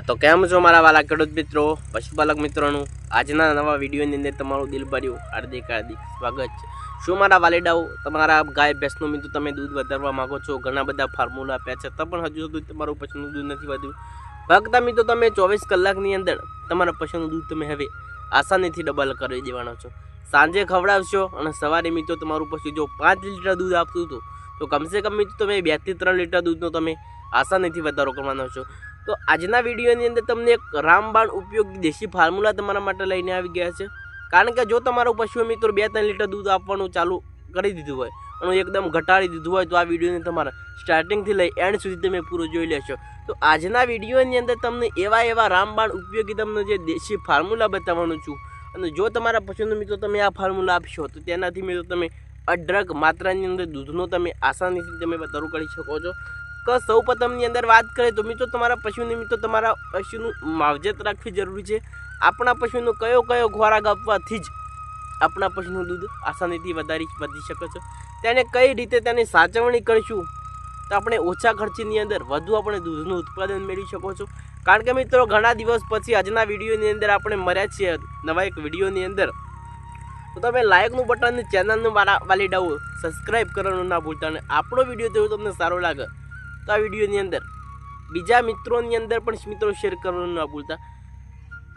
તો કેમ છો મારા વાલા ખેડૂત મિત્રો? પશુપાલક મિત્રોનું, આજના નવા વિડીયોની અંદર તમારું દિલ ભર્યું હાર્દિક હાર્દિક સ્વાગત છે. શું મારા વાલીડાઓ, તમારા ગાય ભેંસનું મિત્રો તમે દૂધ વધારવા માંગો છો? ઘણા બધા ફોર્મ્યુલા આપ્યા છે. તો પણ હજુ સુધી તમારું પશુનું દૂધ નથી વધ્યું. ફક્ત મિત્રો, તમે ચોવીસ કલાકની અંદર તમારા પશુનું દૂધ તમે હવે આસાનીથી ડબલ કરી દેવાનો છો. સાંજે ખવડાવશો અને સવારે મિત્રો તમારું પશુ જો પાંચ લીટર દૂધ આપતું હતું, તો કમસે કમ મિત્રો તમે બેથી ત્રણ લીટર દૂધનો તમે આસાનીથી વધારો કરવાનો છો. તો આજના વિડીયોની અંદર તમને એક રામબાણ ઉપયોગી દેશી ફોર્મ્યુલા તમારા માટે લઈને આવી ગયા છે. કારણ કે જો તમારું પશુ મિત્રો બે ત્રણ લીટર દૂધ આપવાનું ચાલુ કરી દીધું હોય, અને એકદમ ઘટાડી દીધું હોય, તો આ વિડીયોને તમારા સ્ટાર્ટિંગથી લઈ એન્ડ સુધી તમે પૂરો જોઈ લેશો. તો આજના વિડીયોની અંદર તમને એવા એવા રામબાણ ઉપયોગી તમને જે દેશી ફોર્મ્યુલા બતાવવાનું છું. અને જો તમારા પશુનો મિત્રો તમે આ ફોર્મ્યુલા આપશો, તો તેનાથી મિત્રો તમે અઢળક માત્રાની અંદર દૂધનો તમે આસાનીથી તમે શરૂ કરી શકો છો. કે સૌ પ્રથમની અંદર વાત કરીએ તો મિત્રો તમારા પશુની મિત્રો તમારા પશુનું માવજત રાખવી જરૂરી છે. આપણા પશુનો કયો કયો ખોરાક આપવાથી જ આપણા પશુનું દૂધ આસાનીથી વધારી વધી શકે છે. તેને કઈ રીતે તેની સાચવણી કરીશું? તો આપણે ઓછા ખર્ચની અંદર વધુ આપણે દૂધનું ઉત્પાદન મેળવી શકો છો. કારણ કે મિત્રો ઘણા દિવસ પછી આજના વિડીયોની અંદર આપણે મર્યા છીએ. નવા એક વિડીયોની અંદર. તો તમે લાયકનું બટન ચેનલનું વાલા વાલીડાઓ સબસ્ક્રાઈબ કરવાનું ના ભૂલતા અને આપણો વીડિયો જો તમને સારો લાગે. તો આ વિડીયોની અંદર. બીજા મિત્રોની અંદર પણ મિત્રો શેર કરવાનું ના ભૂલતા.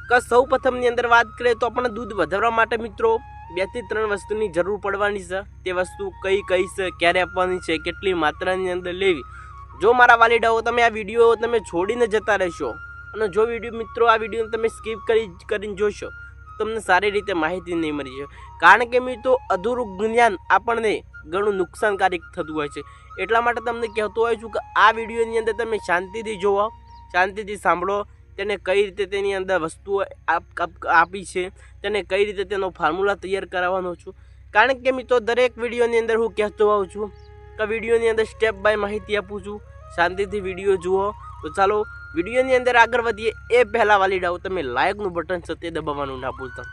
કે સૌ પ્રથમની અંદર વાત કરીએ તો આપણને દૂધ વધારવા માટે મિત્રો બેથી ત્રણ વસ્તુની જરૂર પડવાની છે. તે વસ્તુ કઈ કઈ છે, ક્યારે આપવાની છે, કેટલી માત્રાની અંદર લેવી. જો મારા વાલીડાઓ તમે આ વીડિયો તમે છોડીને જતા રહેશો અને જો વીડિયો મિત્રો આ વીડિયો તમે સ્કીપ કરી કરીને જોશો તમને સારી રીતે માહિતી નહીં મળી છે કારણ કે મિત્રો, અધૂરું જ્ઞાન આપણને ઘણું નુકસાનકારક થતું હોય છે. એટલા માટે તમને કહેતો હોય છું કે આ વિડીયોની અંદર તમે શાંતિથી જુઓ શાંતિથી સાંભળો, તેને કઈ રીતે તેની અંદર વસ્તુઓ આપ- છે, તેને કઈ રીતે તેનો ફોર્મ્યુલા તૈયાર કરાવવાનો છું. કારણ કે મિત્રો, દરેક વિડીયોની અંદર હું કહેતો હોઉં છું કે વિડીયોની અંદર સ્ટેપ બાય માહિતી આપું છું. શાંતિથી વીડિયો જુઓ. તો ચાલો વિડીયોની અંદર આગળ વધીએ એ પહેલાં વાલી ડાઉ, તમે લાયકનું બટન છે તે દબાવવાનું ના ભૂલતા.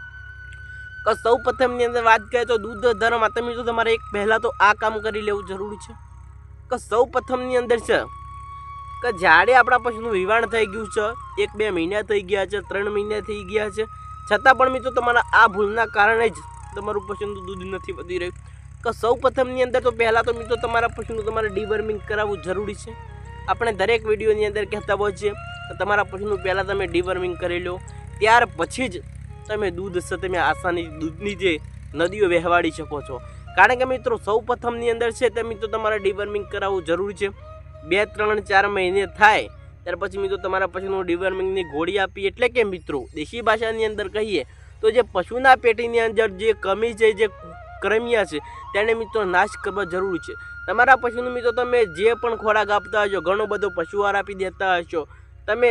કે સૌ પ્રથમની અંદર વાત કરીએ તો દૂધ ધર્મ તમે જો તમારે એક પહેલાં તો આ કામ કરી લેવું જરૂરી છે. કે સૌ પ્રથમની અંદર છે કે જ્યારે આપણા પશુનું વિવાણ થઈ ગયું છે, એક બે મહિના થઈ ગયા છે, ત્રણ મહિના થઈ ગયા છે, છતાં પણ મિત્રો તમારા આ ભૂલના કારણે જ તમારું પશુનું દૂધ નથી વધી રહ્યું. કે સૌ પ્રથમની અંદર તો પહેલાં તો મિત્રો તમારા પશુનું તમારે ડીવર્મિંગ કરાવવું જરૂરી છે. આપણે દરેક વિડીયોની અંદર કહેતા કે તમારા પશુનું પહેલાં તમે ડીવર્મિંગ કરી લો, ત્યાર પછી જ તમે દૂધ તમે આસાની દૂધની જે નદીઓ વહેવાડી શકો છો. કારણ કે મિત્રો, સૌ પ્રથમની અંદર છે તે મિત્રો તમારે ડીવર્મિંગ કરાવવું જરૂરી છે. બે, ત્રણ, ચાર મહિને થાય, ત્યાર પછી મિત્રો તમારા પશુનું ડીવર્મિંગની ગોળી આપી, એટલે કે મિત્રો, દેશી ભાષાની અંદર કહીએ, તો જે પશુના પેટીની અંદર જે કમી છે, જે કરમિયા છે. તેને મિત્રો નાશ કરવા જરૂરી છે. તમારા પશુનું મિત્રો તમે જે પણ ખોરાક આપતા હશો, ઘણો બધો પશુઆહાર આપી દેતા હશો, તમે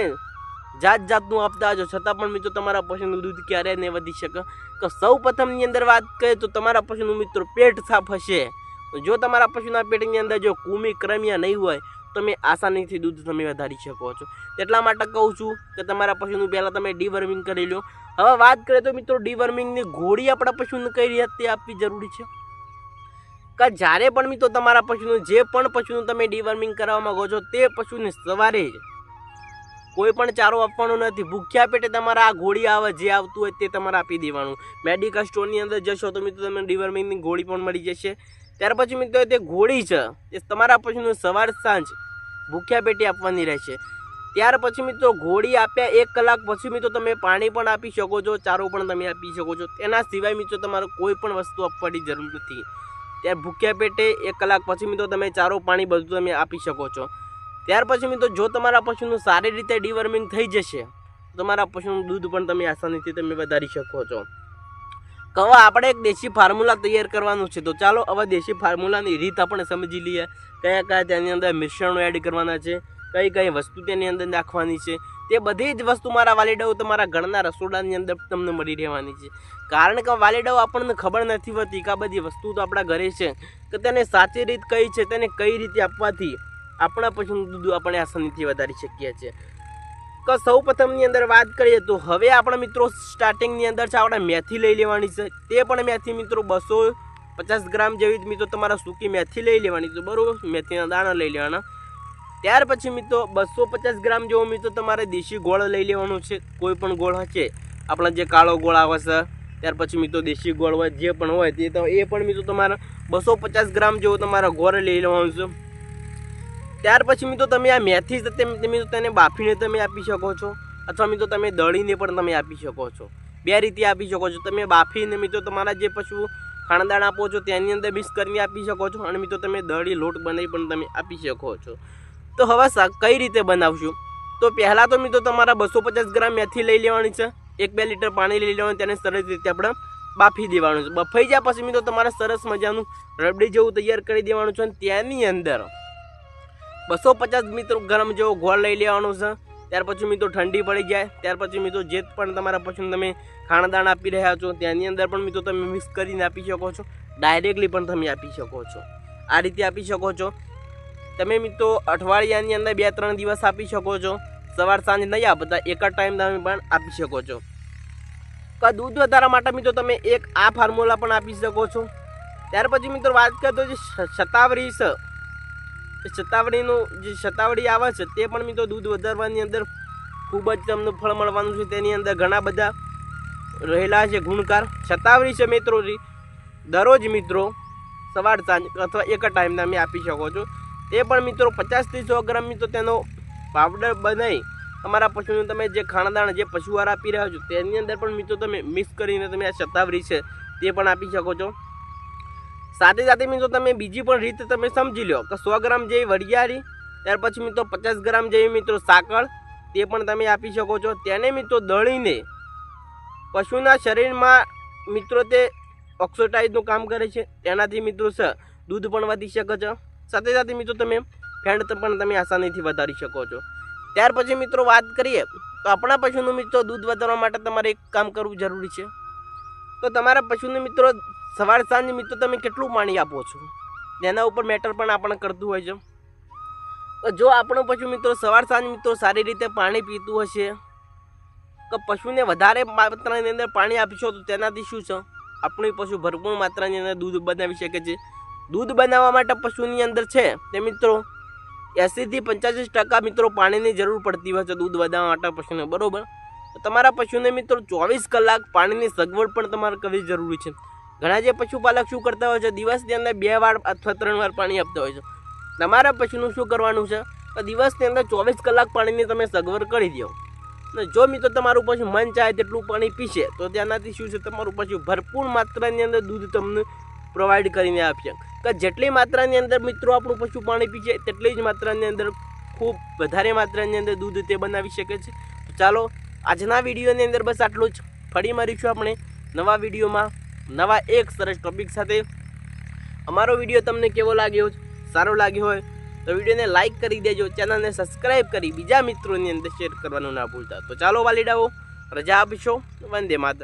જાત જાતનું આપતા હશો, છતાં પણ મિત્રો તમારા પશુનું દૂધ ક્યારેય નહીં વધી શકે. તો સૌ પ્રથમની અંદર વાત કરીએ તો તમારા પશુનું મિત્રો પેટ સાફ હશે. જો તમારા પશુના પેટની અંદર જો કુમી ક્રમિયા નહીં હોય તમે આસાનીથી દૂધ તમે વધારી શકો છો. એટલા માટે કહું છું કે તમારા પશુનું પહેલાં તમે ડીવર્મિંગ કરી લો હવે વાત કરીએ તો મિત્રો ડીવર્મિંગની ગોળી આપણા પશુને કઈ રીતે આપવી જરૂરી છે? કે જ્યારે પણ મિત્રો તમારા પશુનું જે પણ પશુનું તમે ડીવર્મિંગ કરવા માંગો છો તે પશુને સવારે જ કોઈ પણ ચારો આપવાનો નથી. ભૂખ્યા પેટે તમારા આ ગોળી આવે જે આવતું હોય તે તમારે આપી દેવાનું. મેડિકલ સ્ટોરની અંદર જશો તો મિત્રો તમને ડીવર્મિંગની ગોળી પણ મળી જશે. ત્યાર પછી મિત્રો તે ઘોડી છે. એ તમારા પશુને સવાર સાંજ ભૂખ્યા પેટી આપવાની રહેશે. ત્યાર પછી મિત્રો ઘોડી આપ્યા એક કલાક પછી મિત્રો તમે પાણી પણ આપી શકો છો, ચારો પણ તમે આપી શકો છો. તેના સિવાય મિત્રો તમારે કોઈ પણ વસ્તુ આપવાની જરૂર નથી. ત્યારે ભૂખ્યા પેટે એક કલાક પછી મિત્રો તમે ચારો, પાણી બધું તમે આપી શકો છો. ત્યાર પછી મિત્રો જો તમારા પશુનું સારી રીતે ડિવર્મિંગ થઈ જશે તમારા પશુનું દૂધ પણ તમે આસાનીથી તમે વધારી શકો છો. હવે આપણે એક દેશી ફોર્મ્યુલા તૈયાર કરવાનું છે. તો ચાલો હવે દેશી ફોર્મ્યુલાની રીત આપણે સમજી લઈએ. કયા કયા તેની અંદર મિશ્રણો એડ કરવાના છે, કઈ કઈ વસ્તુ તેની અંદર નાખવાની છે. તે બધી જ વસ્તુ મારા વાલીડાઓ તમારા ઘરના રસોડાની અંદર તમને મળી રહેવાની છે. કારણ કે વાલીડાઓ આપણને ખબર નથી હોતી કે આ બધી વસ્તુ તો આપણા ઘરે છે. કે તેને સાચી રીત કઈ છે, તેને કઈ રીતે આપવાથી આપણા પશુનું દૂધ આપણે આસાનીથી વધારી શકીએ છીએ. કે સૌ પ્રથમની અંદર વાત કરીએ તો હવે આપણા મિત્રો સ્ટાર્ટિંગની અંદર છે, આપણે મેથી લઈ લેવાની છે. તે પણ મેથી મિત્રો બસો પચાસ ગ્રામ જેવી મિત્રો તમારા સૂકી મેથી લઈ લેવાની છે. બરાબર? મેથીના દાણા લઈ લેવાના. ત્યાર પછી મિત્રો બસો પચાસ ગ્રામ જેવો મિત્રો તમારે દેશી ગોળ લઈ લેવાનો છે. કોઈ પણ ગોળ હશે. આપણા જે કાળો ગોળ આવે છે. ત્યાર પછી મિત્રો દેશી ગોળ હોય, જે પણ હોય તો એ પણ મિત્રો તમારે બસો પચાસ ગ્રામ જેવો તમારા ગોળ લઈ લેવાનું છે. ત્યાર પછી મિત્રો તમે આ મેથી મિત્રો તેને બાફીને તમે આપી શકો છો. અથવા મિત્રો તમે દળીને પણ તમે આપી શકો છો. બે રીતે આપી શકો છો. તમે બાફીને મિત્રો તમારા જે પશુ ખાણદાણ આપો છો તેની અંદર મિક્સ કરીને આપી શકો છો અને મિત્રો તમે દળી લોટ બનાવી પણ તમે આપી શકો છો. તો હવે કઈ રીતે બનાવશું? તો પહેલાં તો મિત્રો તમારા બસો પચાસ ગ્રામ મેથી લઈ લેવાની છે. એક બે લીટર પાણી લઈ લેવાનું, તેને સરસ રીતે આપણે બાફી દેવાનું છે. બફાઈ જાય પછી મિત્રો તમારે સરસ મજાનું રબડી જેવું તૈયાર કરી દેવાનું છે અને તેની અંદર બસો પચાસ મિત્રો ગરમ જેવો ગોળ લઈ લેવાનો છે. ત્યાર પછી મિત્રો ઠંડી પડી જાય. ત્યાર પછી મિત્રો જે પણ તમારા પસંદ તમે ખાણદાણ આપી રહ્યા છો તેની અંદર પણ મિત્રો તમે મિક્સ કરીને આપી શકો છો. ડાયરેક્ટલી પણ તમે આપી શકો છો. આ રીતે આપી શકો છો. તમે મિત્રો અઠવાડિયાની અંદર બે ત્રણ દિવસ આપી શકો છો. સવાર સાંજ નહીં આપતા એક જ ટાઈમ તમે પણ આપી શકો છો. દૂધ વધારા માટે મિત્રો તમે એક આ ફોર્મ્યુલા પણ આપી શકો છો. ત્યાર પછી મિત્રો વાત કરતો જે શતાવરી છે. એ શતાવરીનું જે શતાવરી આવે છે તે પણ મિત્રો દૂધ વધારવાની અંદર ખૂબ જ તમને ફળ મળવાનું છે. તેની અંદર ઘણા બધા રહેલા છે ગુણકાર. શતાવરી છે મિત્રો દરરોજ મિત્રો સવાર સાંજ અથવા એક ટાઈમ તમે આપી શકો છો. તે પણ મિત્રો પચાસથી સો ગ્રામ મિત્રો તેનો પાવડર બનાવી તમારા પશુને તમે જે ખાણદાણ, જે પશુઆહાર આપી રહ્યા છો તેની અંદર પણ મિત્રો તમે મિક્સ કરીને તમે આ શતાવરી છે તે પણ આપી શકો છો. સાથે સાથે મિત્રો તમે બીજી પણ રીત તમે સમજી લો કે સો ગ્રામ જેવી વરિયાળી ત્યાર પછી મિત્રો પચાસ ગ્રામ જેવી મિત્રો સાકળ, તે પણ તમે આપી શકો છો. તેને મિત્રો દળીને પશુના શરીરમાં મિત્રો તે ઓક્સોટાઇઝનું કામ કરે છે. તેનાથી મિત્રો દૂધ પણ વધી શકે છે. સાથે સાથે મિત્રો તમે ફેંડ પણ તમે આસાનીથી વધારી શકો છો. ત્યાર પછી મિત્રો વાત કરીએ તો આપણા પશુનું મિત્રો દૂધ વધારવા માટે તમારે એક કામ કરવું જરૂરી છે. તો તમારા પશુને મિત્રો સવાર સાંજ મિત્રો તમે કેટલું પાણી આપો છો? તેના ઉપર મેટર પણ આપણે કરતું હોય છે. તો જો આપણો પશુ મિત્રો સવાર સાંજ મિત્રો સારી રીતે પાણી પીતું હશે, તો પશુને વધારે માત્રાની અંદર પાણી આપીશો તો તેનાથી શું છે? આપણું પશુ ભરપૂર માત્રાની અંદર દૂધ બનાવી શકે છે. દૂધ બનાવવા માટે પશુની અંદર છે તે મિત્રો એંસીથી પંચ્યાસી ટકા મિત્રો પાણીની જરૂર પડતી હોય છે દૂધ વધારવા માટે પશુને, બરાબર? તમારા પશુને મિત્રો ચોવીસ કલાક પાણીની સગવડ પણ તમારે કરવી જરૂરી છે. ઘણા જે પશુપાલક શું કરતા હોય છે, દિવસની અંદર બે વાર અથવા ત્રણ વાર પાણી આપતા હોય છે. તમારા પશુનું શું કરવાનું છે? તો દિવસની અંદર ચોવીસ કલાક પાણીની તમે સગવડ કરી દો. ને જો મિત્રો તમારું પશુ મન ચાહે તેટલું પાણી પીશે, તો તેનાથી શું છે? તમારું પશુ ભરપૂર માત્રાની અંદર દૂધ તમને પ્રોવાઈડ કરીને આપશે. કે જેટલી માત્રાની અંદર મિત્રો આપણું પશુ પાણી પીશે, તેટલી જ માત્રાની અંદર ખૂબ વધારે માત્રાની અંદર દૂધ તે બનાવી શકે છે. ચાલો, આજના વિડીયોની અંદર બસ આટલું જ. ફરી મળીશું આપણે નવા વિડીયોમાં. નવા એક સરસ ટોપિક સાથે. અમારો વીડિયો તમને કેવો લાગ્યો? સારો લાગ્યો હોય તો વિડીયોને લાઇક કરી દેજો ચેનલને સબસ્ક્રાઈબ કરી બીજા મિત્રોની અંદર શેર કરવાનું ના ભૂલતા. તો ચાલો વાલીડાઓ, રજા આપશો. વંદે માતરમ.